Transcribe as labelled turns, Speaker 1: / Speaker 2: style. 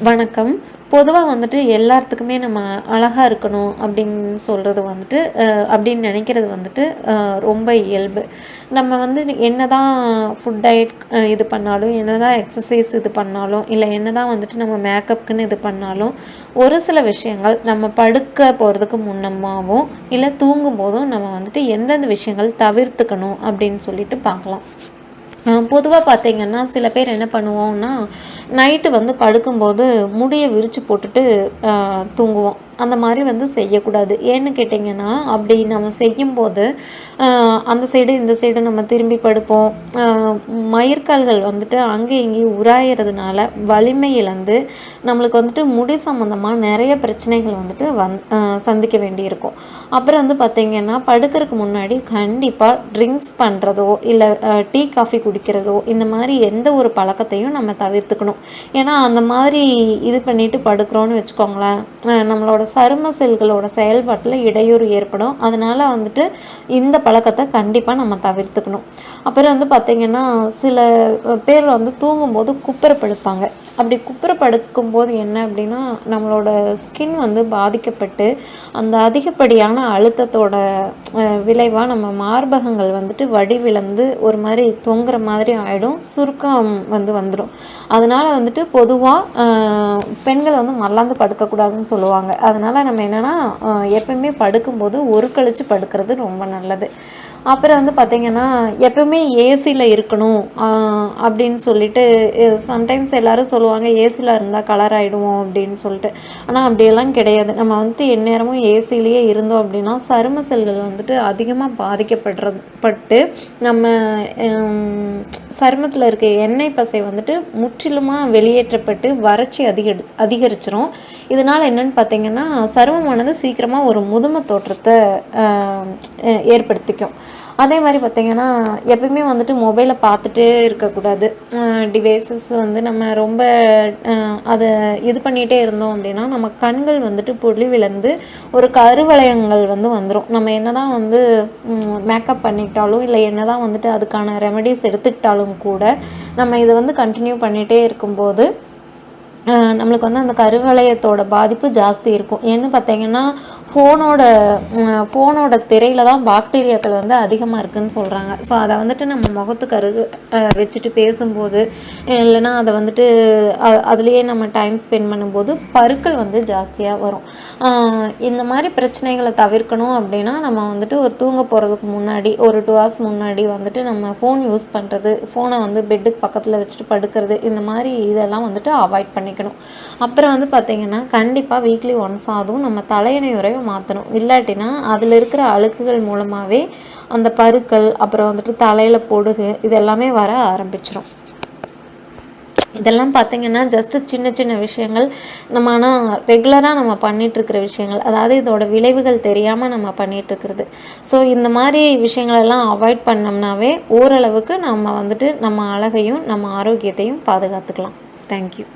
Speaker 1: வணக்கம். பொதுவாக வந்துட்டு எல்லாத்துக்குமே நம்ம அழகாக இருக்கணும் அப்படின்னு சொல்கிறது வந்துட்டு அஹ், அப்படின்னு நினைக்கிறது வந்துட்டு ரொம்ப இயல்பு. நம்ம வந்து என்ன தான் ஃபுட் டயட் இது பண்ணாலும் என்ன தான் எக்ஸசைஸ் இது பண்ணாலும் இல்லை என்ன தான் வந்துட்டு நம்ம மேக்கப்புக்குன்னு இது பண்ணாலும் ஒரு சில விஷயங்கள் நம்ம படுக்க போகிறதுக்கு முன்னமாகவும் இல்லை தூங்கும் போதும் நம்ம வந்துட்டு எந்தெந்த விஷயங்கள் தவிர்த்துக்கணும் அப்படின்னு சொல்லிட்டு பார்க்கலாம். பொதுவாக பார்த்தீங்கன்னா சில பேர் என்ன பண்ணுவோம்னா நைட்டு வந்து படுக்கும்போது முடியை விரித்து போட்டுட்டு தூங்குவோம். அந்த மாதிரி வந்து செய்யக்கூடாது. ஏன்னு கேட்டிங்கன்னா அப்படி நம்ம செய்யும்போது அந்த சைடு இந்த சைடு நம்ம திரும்பி படுப்போம். மயிர்கால்கள் வந்துட்டு அங்கே இங்கேயும் உராயிறதுனால வலிமை இழந்து நம்மளுக்கு வந்துட்டு முடி சம்மந்தமாக நிறைய பிரச்சனைகள் வந்துட்டு வந் சந்திக்க வேண்டியிருக்கும். அப்புறம் வந்து பார்த்திங்கன்னா படுக்கிறதுக்கு முன்னாடி கண்டிப்பாக ட்ரிங்க்ஸ் பண்ணுறதோ இல்லை டீ காஃபி குடிக்கிறதோ இந்த மாதிரி எந்த ஒரு பழக்கத்தையும் நம்ம தவிர்த்துக்கணும். ஏன்னா அந்த மாதிரி இது பண்ணிட்டு படுக்கிறோன்னு வச்சுக்கோங்களேன் நம்மளோட சரும செல்களோட செயல்பாட்டில் இடையூறு ஏற்படும். அதனால் வந்துட்டு இந்த பழக்கத்தை கண்டிப்பாக நம்ம தவிர்த்துக்கணும். அப்புறம் வந்து பார்த்திங்கன்னா சில பேர் வந்து தூங்கும்போது குப்புற படுப்பாங்க அப்படி குப்புற படுக்கும்போது என்ன அப்படின்னா நம்மளோட ஸ்கின் வந்து பாதிக்கப்பட்டு அந்த அதிகப்படியான அழுத்தத்தோட விளைவாக நம்ம மார்பகங்கள் வந்துட்டு வடிவிழந்து ஒரு மாதிரி தொங்குற மாதிரி ஆகிடும் சுருக்கம் வந்து வந்துடும் அதனால் வந்துட்டு பொதுவாக பெண்கள் வந்து மல்லாந்து படுக்கக்கூடாதுன்னு சொல்லுவாங்க. அதனால் நம்ம என்னென்னா எப்பயுமே படுக்கும்போது ஒரு கழித்து படுக்கிறது ரொம்ப நல்லது. அப்புறம் வந்து பார்த்திங்கன்னா எப்பவுமே ஏசியில் இருக்கணும் அப்படின்னு சொல்லிட்டு சம்டைம்ஸ் எல்லாரும் சொல்லுவாங்க ஏசியில் இருந்தால் கலர் ஆகிடுவோம் அப்படின்னு சொல்லிட்டு. ஆனால் அப்படியெல்லாம் கிடையாது. நம்ம வந்துட்டு எந்நேரமும் ஏசிலேயே இருந்தோம் அப்படின்னா சரும செல்கள் வந்துட்டு அதிகமாக பாதிக்கப்படுறது பட்டு நம்ம சருமத்தில் இருக்க எண்ணெய் பசை வந்துட்டு முற்றிலுமாக வெளியேற்றப்பட்டு வறட்சி அதிக அதிகரிச்சிரும். இதனால் என்னன்னு பார்த்தீங்கன்னா சருமமானது சீக்கிரமாக ஒரு முதுமை தோற்றத்தை ஏற்படுத்திக்கும். அதே மாதிரி பார்த்திங்கன்னா எப்பயுமே வந்துட்டு மொபைலை பார்த்துட்டே இருக்கக்கூடாது. டிவைசஸ் வந்து நம்ம ரொம்ப அதை இது பண்ணிகிட்டே இருந்தோம் அப்படின்னா நம்ம கண்கள் வந்துட்டு பொலி விழுந்து ஒரு கருவளையங்கள் வந்து வந்துடும் நம்ம என்ன தான் வந்து மேக்கப் பண்ணிக்கிட்டாலும் இல்லை என்ன தான் வந்துட்டு அதுக்கான ரெமெடிஸ் எடுத்துக்கிட்டாலும் கூட நம்ம இதை வந்து கண்டினியூ பண்ணிகிட்டே இருக்கும்போது நம்மளுக்கு வந்து அந்த கருவளையத்தோட பாதிப்பு ஜாஸ்தி இருக்கும். ஏன்னு பார்த்தீங்கன்னா ஃபோனோட ஃபோனோட திரையில் தான் பாக்டீரியாக்கள் வந்து அதிகமாக இருக்குன்னு சொல்கிறாங்க ஸோ அதை வந்துட்டு நம்ம முகத்துக்கு அருகு வச்சுட்டு பேசும்போது இல்லைன்னா அதை வந்துட்டு அதுலேயே நம்ம டைம் ஸ்பெண்ட் பண்ணும்போது பருக்கள் வந்து ஜாஸ்தியாக வரும். இந்த மாதிரி பிரச்சனைகளை தவிர்க்கணும் அப்படின்னா நம்ம வந்துட்டு ஒரு தூங்க போகிறதுக்கு முன்னாடி ஒரு டூ ஹவர்ஸ் முன்னாடி வந்துட்டு நம்ம ஃபோன் யூஸ் பண்ணுறது ஃபோனை வந்து பெட்டுக்கு பக்கத்தில் வச்சுட்டு படுக்கிறது இந்த மாதிரி இதெல்லாம் வந்துட்டு அவாய்ட் பண்ணிக்கணும் அப்புறம் வந்து பார்த்திங்கன்னா கண்டிப்பாக வீக்லி ஒன்ஸ் ஆகும் நம்ம தலையணை உரையை மாற்றணும் இல்லாட்டினா அதில் இருக்கிற அழுக்குகள் மூலமாகவே அந்த பருக்கள் அப்புறம் வந்துட்டு தலையில் பொடுகு இதெல்லாமே வர ஆரம்பிச்சிடும் இதெல்லாம் பார்த்திங்கன்னா ஜஸ்ட்டு சின்ன சின்ன விஷயங்கள். நம்ம ஆனால் ரெகுலராக நம்ம பண்ணிகிட்ருக்கிற விஷயங்கள். அதாவது இதோட விளைவுகள் தெரியாமல் நம்ம பண்ணிகிட்ருக்கிறது இருக்கிறது. ஸோ இந்த மாதிரி விஷயங்களெல்லாம் அவாய்ட் பண்ணோம்னாவே ஓரளவுக்கு நம்ம வந்துட்டு நம்ம அழகையும் நம்ம ஆரோக்கியத்தையும் பாதுகாத்துக்கலாம். தேங்க்யூ